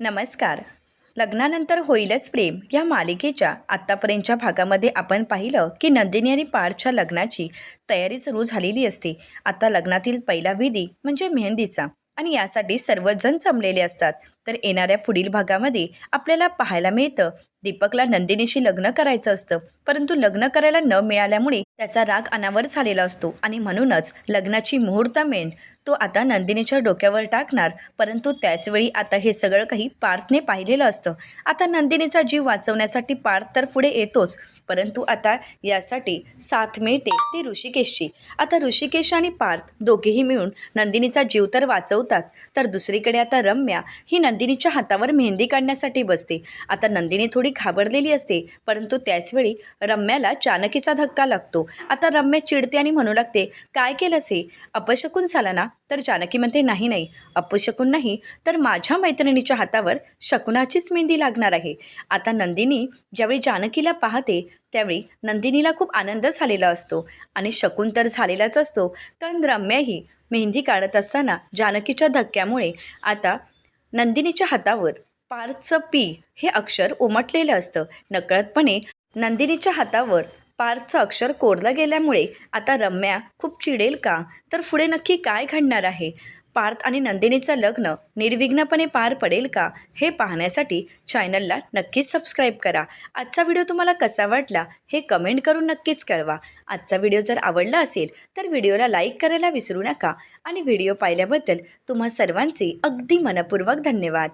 नमस्कार. लग्नानंतर होईलच प्रेम या मालिकेच्या आत्तापर्यंतच्या भागामध्ये आपण पाहिलं की नंदिनी आणि पार्थच्या लग्नाची तयारी सुरू झालेली असते. आता लग्नातील पहिला विधी म्हणजे मेहंदीचा आणि यासाठी सर्वजण जमलेले असतात. तर येणाऱ्या पुढील भागामध्ये आपल्याला पाहायला मिळतं दीपकला नंदिनीशी लग्न करायचं असतं. परंतु लग्न करायला न मिळाल्यामुळे त्याचा राग अनावर झालेला असतो आणि म्हणूनच लग्नाची मुहूर्तमेंट तो आता नंदिनीच्या डोक्यावर टाकणार. परंतु त्याचवेळी आता हे सगळं काही पार्थने पाहिलेलं असतं. आता नंदिनीचा जीव वाचवण्यासाठी पार्थ तर पुढे येतोच. परंतु आता यासाठी साथ मिळते ती ऋषिकेशची. आता ऋषिकेश आणि पार्थ दोघेही मिळून नंदिनीचा जीव तर वाचवतात. तर दुसरीकडे आता रम्या ही नंदिनीच्या हातावर मेहंदी काढण्यासाठी बसते. आता नंदिनी थोडी घाबरलेली असते. परंतु त्याचवेळी रम्याला चाणकीचा धक्का लागतो. आता रम्या चिडते आणि म्हणू लागते काय केलंस हे? अपशकून झाला ना? तर जानकी म्हणते नाही नाही अपशकून नाही तर माझ्या मैत्रिणीच्या हातावर शकुनाचीच मेहंदी लागणार आहे. आता नंदिनी ज्यावेळी जानकीला पाहते त्यावेळी नंदिनीला खूप आनंद झालेला असतो आणि शकून तर झालेलाच असतो. कारण रम्याही मेहंदी काढत असताना जानकीच्या धक्क्यामुळे आता नंदिनीच्या हातावर पारचं पी हे अक्षर उमटलेलं असतं. नकळतपणे नंदिनीच्या हातावर पार्थचं अक्षर कोरलं गेल्यामुळे आता रम्या खूप चिडेल का? तर पुढे नक्की काय घडणार आहे? पार्थ आणि नंदिनीचं लग्न निर्विघ्नपणे पार पडेल का? हे पाहण्यासाठी चॅनलला नक्कीच सबस्क्राईब करा. आजचा व्हिडिओ तुम्हाला कसा वाटला हे कमेंट करून नक्कीच कळवा. आजचा व्हिडिओ जर आवडला असेल तर व्हिडिओला लाईक करायला विसरू नका. आणि व्हिडिओ पाहिल्याबद्दल तुम्हा सर्वांचे अगदी मनपूर्वक धन्यवाद.